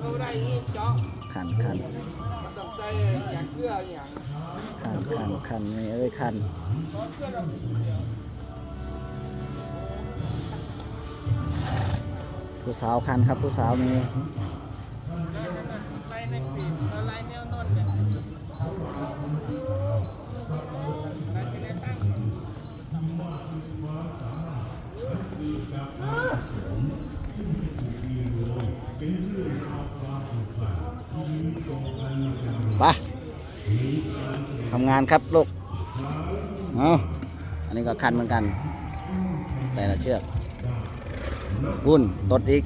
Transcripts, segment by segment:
เขาได้ยี่เจาะคันคันมันต้องใส่อย่างเกลืออย่างคันคันคันไม่เอ้ยคันผู้สาวคันครับผู้สาวนี่ ไล่ในปีกไล่แนวนอนเนี่ยไล่ที่ได้ตั้ง ไปทำงานครับลูกเอาอันนี้ก็คันเหมือนกัน แต่ละเชือกวุ่นตดอีก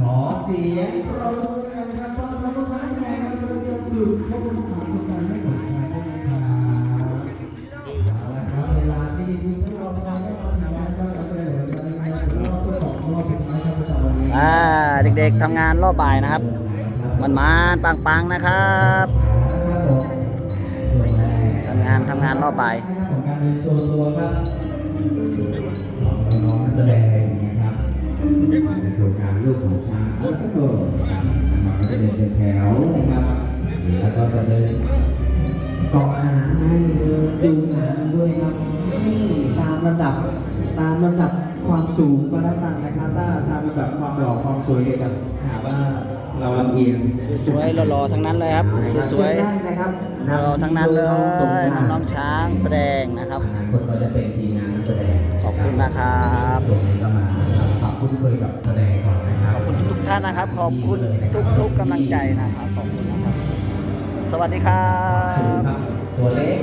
ขอเสียงปรบมือนะครับต้อนรับผู้ชมแสดงการเรียนสู่พวกผู้สาว อ่าเด็กๆทำงานรอบบ่ายนะครับ มันมาปังๆนะครับทำงานทำงานรอบบ่ายการเดินโชว์ตัวครับของนอนักแสดงนะครับในโครงการลูกของช้างอัลฟาโกนะครับก็จะเดินเป็นแถวนะครับแล้วก็จะเดินกรอกอาหารให้จูงหา ตามระดับความสูงก็แล้วกันนะครับถ้าตามระดับความหล่อความสวยเดียวกันหาว่าเราลำเอียงสวยๆหล่อๆทั้งนั้นเลยครับสวยได้นะครับๆหล่อทั้งนั้นเลยน้องๆช้างแสดงนะครับอนาคตก็จะเป็นทีมงานนักแสดงขอบคุณนะครับตรงนี้ก็มาปรับคุ้นเคยกับแสดงก่อนนะครับขอบคุณทุกๆท่านนะครับ ขอบคุณทุกๆกำลังใจนะครับขอบคุณนะครับ สวัสดีครัสูงบครับตัวเล็ก